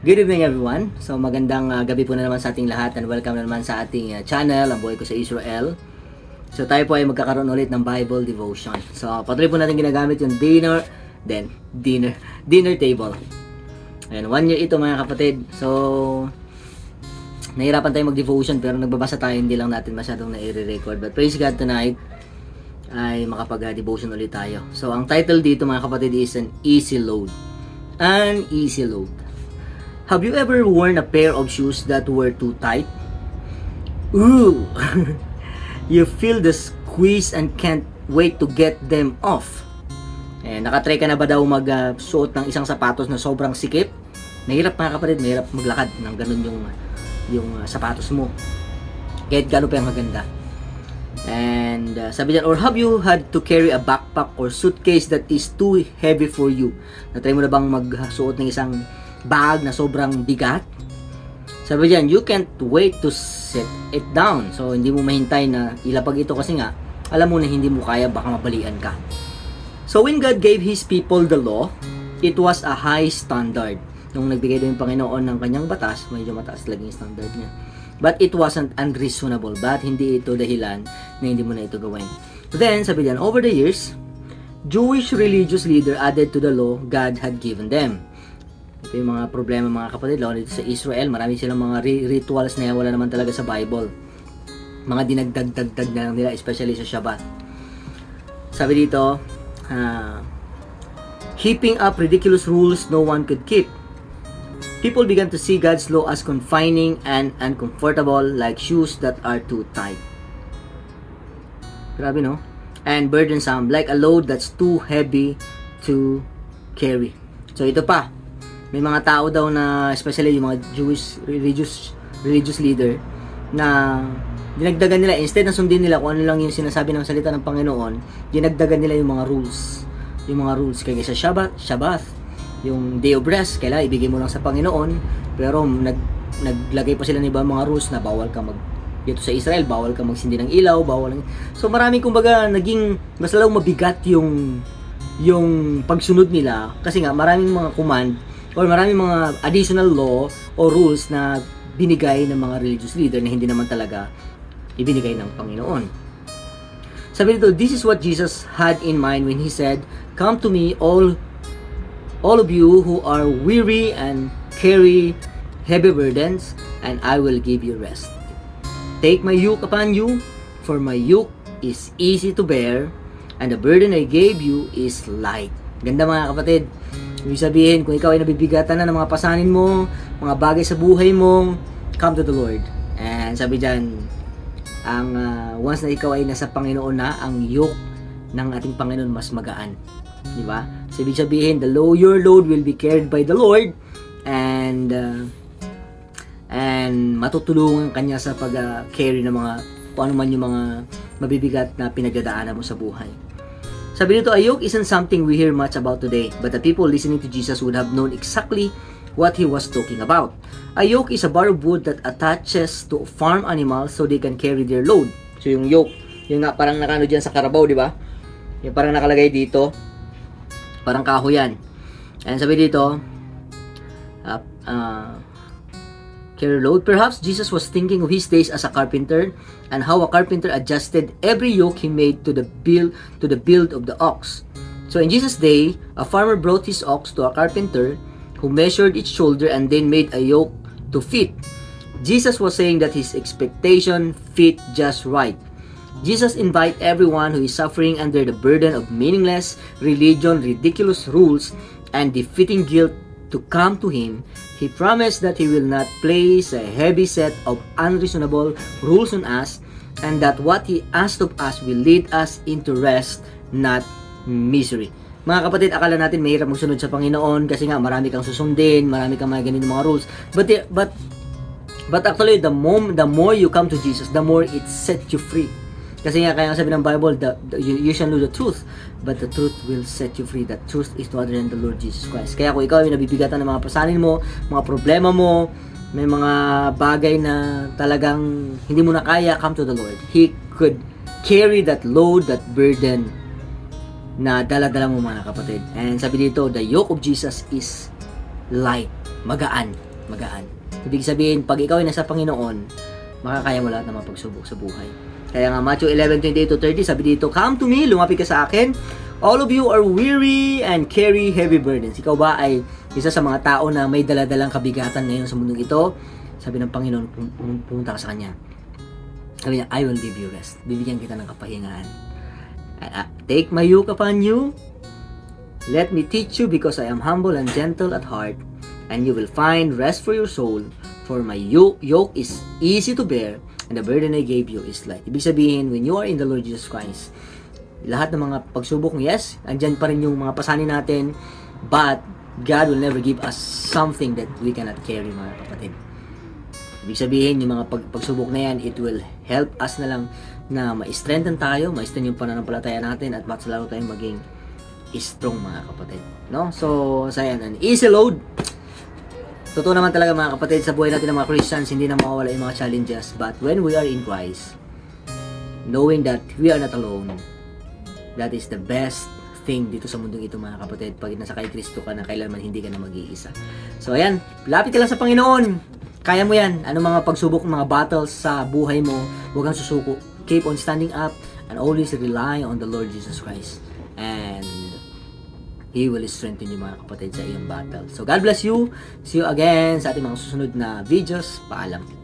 Good evening everyone. So magandang uh, gabi po na naman sa ating lahat and welcome na naman sa ating uh, channel, ang buhay ko sa Israel. So tayo po ay magkakaroon ulit ng Bible devotion. So patuloy po natin ginagamit yung dinner, then dinner, dinner table. Ayan, one year ito mga kapatid. So nahirapan tayo mag-devotion pero nagbabasa tayo, hindi lang natin masyadong na-record. But praise God tonight ay makapag-devotion ulit tayo. So ang title dito mga kapatid is an easy load. An easy load. Have you ever worn a pair of shoes that were too tight? Ooh! you feel the squeeze and can't wait to get them off. Eh, nakatry ka na ba daw magsuot ng isang sapatos na sobrang sikip? Mahirap mga kapatid, mahirap maglakad ng ganun yung yung uh, sapatos mo. Kahit gano'n pa yung maganda. And uh, sabi dyan, or have you had to carry a backpack or suitcase that is too heavy for you? Natry mo na bang magsuot ng isang bag na sobrang bigat? Sabi dyan, you can't wait to set it down. So, hindi mo mahintay na ilapag ito kasi nga, alam mo na hindi mo kaya, baka mabalian ka. So, when God gave His people the law, it was a high standard. Nung nagbigay din yung Panginoon ng kanyang batas, medyo mataas lagi yung standard niya. But it wasn't unreasonable. But hindi ito dahilan na hindi mo na ito gawin. Then, sabi diyan, over the years, Jewish religious leader added to the law God had given them. Ito yung mga problema mga kapatid, lalo dito sa Israel, marami silang mga ri- rituals na wala naman talaga sa Bible. Mga dinagdag-dagdag na lang nila, especially sa Shabbat. Sabi dito, ah, heaping up ridiculous rules no one could keep. People began to see God's law as confining and uncomfortable like shoes that are too tight. Grabe no? And burdensome like a load that's too heavy to carry. So ito pa, may mga tao daw na especially yung mga Jewish religious religious leader na dinagdagan nila instead na sundin nila kung ano lang yung sinasabi ng salita ng Panginoon, dinagdagan nila yung mga rules. Yung mga rules kaya sa Shabbat, Shabbat, yung Day of Rest, kailangan ibigay mo lang sa Panginoon, pero nag naglagay pa sila ng ibang mga rules na bawal ka mag dito sa Israel, bawal ka magsindi ng ilaw, bawal So maraming kumbaga naging mas lalo mabigat yung yung pagsunod nila kasi nga maraming mga command or maraming mga additional law o rules na binigay ng mga religious leader na hindi naman talaga ibinigay ng Panginoon. Sabi dito, this is what Jesus had in mind when He said, Come to me all all of you who are weary and carry heavy burdens, and I will give you rest. Take my yoke upon you, for my yoke is easy to bear, and the burden I gave you is light. Ganda mga kapatid. Ibig sabihin, kung ikaw ay nabibigatan na ng mga pasanin mo, mga bagay sa buhay mo, come to the Lord. And sabi dyan, ang ah, once na ikaw ay nasa Panginoon na, ang yoke ng ating Panginoon mas magaan. Di ba? So, ibig sabihin, the low, your load will be carried by the Lord and uh, and matutulungan kanya sa pag-carry ng mga kung ano man yung mga mabibigat na pinagdadaanan mo sa buhay. Sabi nito, a yoke isn't something we hear much about today, but the people listening to Jesus would have known exactly what he was talking about. A yoke is a bar of wood that attaches to farm animals so they can carry their load. So yung yoke, yung nga parang nakano dyan sa karabaw, di ba? Yung parang nakalagay dito, parang kahoy yan. And sabi dito, uh, uh, carry load. Perhaps Jesus was thinking of his days as a carpenter and how a carpenter adjusted every yoke he made to the build to the build of the ox. So in Jesus' day, a farmer brought his ox to a carpenter who measured its shoulder and then made a yoke to fit. Jesus was saying that his expectation fit just right. Jesus invite everyone who is suffering under the burden of meaningless religion, ridiculous rules, and defeating guilt to come to him. He promised that he will not place a heavy set of unreasonable rules on us and that what he asked of us will lead us into rest, not misery. Mga kapatid, akala natin mahirap magsunod sa Panginoon kasi nga marami kang susundin, marami kang mga ganito mga rules. But but But actually, the more, the more you come to Jesus, the more it sets you free. Kasi nga, kaya sabi ng Bible, the, the, you, you shall know the truth, but the truth will set you free. That truth is no other than the Lord Jesus Christ. Kaya kung ikaw ay nabibigatan ng mga pasanin mo, mga problema mo, may mga bagay na talagang hindi mo na kaya, come to the Lord. He could carry that load, that burden na dala-dala mo mga kapatid. And sabi dito, the yoke of Jesus is light, magaan. magaan. Ibig sabihin, pag ikaw ay nasa Panginoon, makakaya mo lahat ng mga pagsubok sa buhay. Kaya nga, Matthew 11, 28 to 30, sabi dito, Come to me, lumapit ka sa akin. All of you are weary and carry heavy burdens. Ikaw ba ay isa sa mga tao na may daladalang kabigatan ngayon sa mundong ito? Sabi ng Panginoon, pum- pum- pumunta ka sa Kanya. Sabi niya, I will give you rest. Bibigyan kita ng kapahingaan. Take my yoke upon you. Let me teach you because I am humble and gentle at heart, and you will find rest for your soul. For my yoke is easy to bear, and the burden I gave you is light. Ibig sabihin, when you are in the Lord Jesus Christ, lahat ng mga pagsubok, yes, andyan pa rin yung mga pasanin natin, but God will never give us something that we cannot carry, mga kapatid. Ibig sabihin, yung mga pag pagsubok na yan, it will help us na lang na ma-strengthen tayo, ma-strengthen yung pananampalataya natin at mas lalo tayong maging strong mga kapatid. No? So, sa yan, an easy load. Totoo naman talaga mga kapatid, sa buhay natin ng mga Christians, hindi na mawawala yung mga challenges. But when we are in Christ, knowing that we are not alone, that is the best thing dito sa mundong ito mga kapatid. Pag nasa kay Kristo ka na, kailanman hindi ka na mag-iisa. So ayan, lapit ka lang sa Panginoon. Kaya mo yan. Ano mga pagsubok, mga battles sa buhay mo, huwag kang susuko. Keep on standing up and always rely on the Lord Jesus Christ. And He will strengthen you mga kapatid sa iyong battle. So God bless you. See you again sa ating mga susunod na videos. Paalam.